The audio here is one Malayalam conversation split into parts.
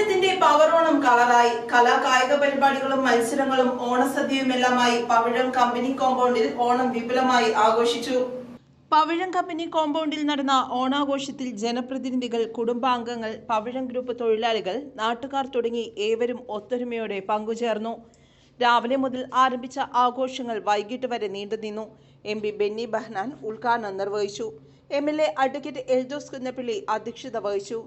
പവിഴത്തിന്റെ പവറോണം കളറായി കലാ കായിക പരിപാടികളും മത്സരങ്ങളും ഓണസദ്യയും എല്ലാമായി പവിഴം കമ്പനി കോമ്പൗണ്ടിൽ ഓണം വിപുലമായി ആഘോഷിച്ചു. പവിഴം കമ്പനി കോമ്പൗണ്ടിൽ നടന്ന ഓണാഘോഷത്തിൽ ജനപ്രതിനിധികൾ കുടുംബാംഗങ്ങൾ പവിഴം ഗ്രൂപ്പ് തൊഴിലാളികൾ നാട്ടുകാർ തുടങ്ങി ഏവരും ഒത്തൊരുമയോടെ പങ്കുചേർന്നു. രാവിലെ മുതൽ ആരംഭിച്ച ആഘോഷങ്ങൾ വൈകിട്ട് വരെ നീണ്ടുനിന്നു എം പി ബെന്നി ബഹ്നാൻ ഉദ്ഘാടനം നിർവഹിച്ചു. M L A advocate Eldhose Kunnappilly അധ്യക്ഷത വഹിച്ചു.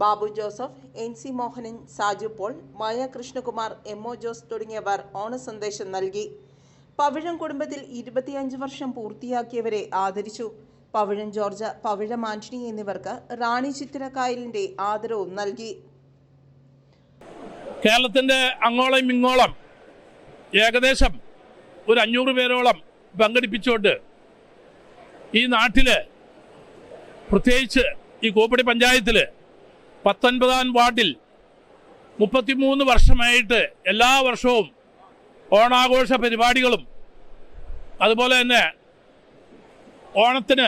Babu Joseph N C Mohanan Saju Paul Maya Krishnakumar M O Jose തുടങ്ങിയവർ ഓണസന്ദേശം നൽകി. പവിഴം കുടുംബത്തിൽ ഇരുപത്തിയഞ്ച് വർഷം പൂർത്തിയാക്കിയവരെ ആദരിച്ചു. പവിഴം ജോർജ് പവിഴം ആന്റണി എന്നിവർക്ക് റാണി ചിത്തിരക്കായലിന്റെ ആദരവും നൽകി. കേരളത്തിന്റെ അങ്ങോളം ഇങ്ങോളം ഏകദേശം ഒരു അഞ്ഞൂറ് പേരോളം പങ്കെടുപ്പിച്ചുകൊണ്ട് ഈ നാട്ടിൽ പ്രത്യേകിച്ച് ഈ കോപ്പടി പഞ്ചായത്തിൽ പത്തൊൻപതാം വാർഡിൽ മുപ്പത്തിമൂന്ന് വർഷമായിട്ട് എല്ലാ വർഷവും ഓണാഘോഷ പരിപാടികളും അതുപോലെ തന്നെ ഓണത്തിന്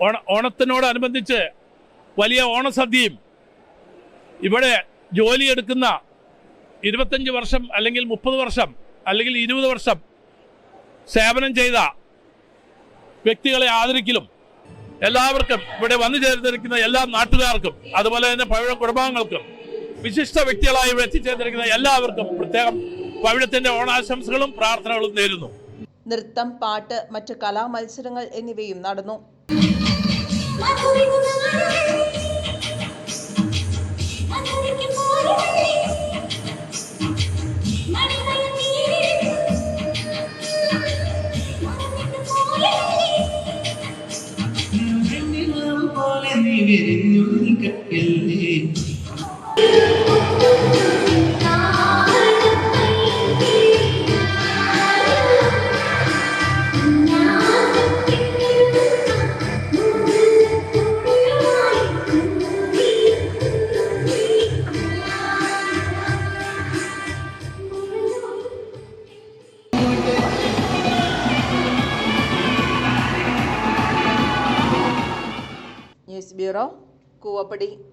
ഓണ ഓണത്തിനോടനുബന്ധിച്ച് വലിയ ഓണസദ്യയും ഇവിടെ ജോലിയെടുക്കുന്ന ഇരുപത്തഞ്ച് വർഷം അല്ലെങ്കിൽ മുപ്പത് വർഷം അല്ലെങ്കിൽ ഇരുപത് വർഷം സേവനം ചെയ്ത വ്യക്തികളെ ആദരിക്കലും എല്ലാവർക്കും ഇവിടെ വന്നു ചേർന്നിരിക്കുന്ന എല്ലാ നാട്ടുകാർക്കും അതുപോലെ തന്നെ പഴയ കുടുംബാംഗങ്ങൾക്കും വിശിഷ്ട വ്യക്തികളായി ഇവിടെ എത്തിച്ചേർന്നിരിക്കുന്ന എല്ലാവർക്കും പ്രത്യേകം പവിഴത്തിന്റെ ഓണാശംസകളും പ്രാർത്ഥനകളും നേരുന്നു. നൃത്തം പാട്ട് മറ്റ് കലാമത്സരങ്ങൾ എന്നിവയും നടന്നു. വിരിഞ്ഞു നിൽക്കല്ലേ ब्यूरो कूवपड़ी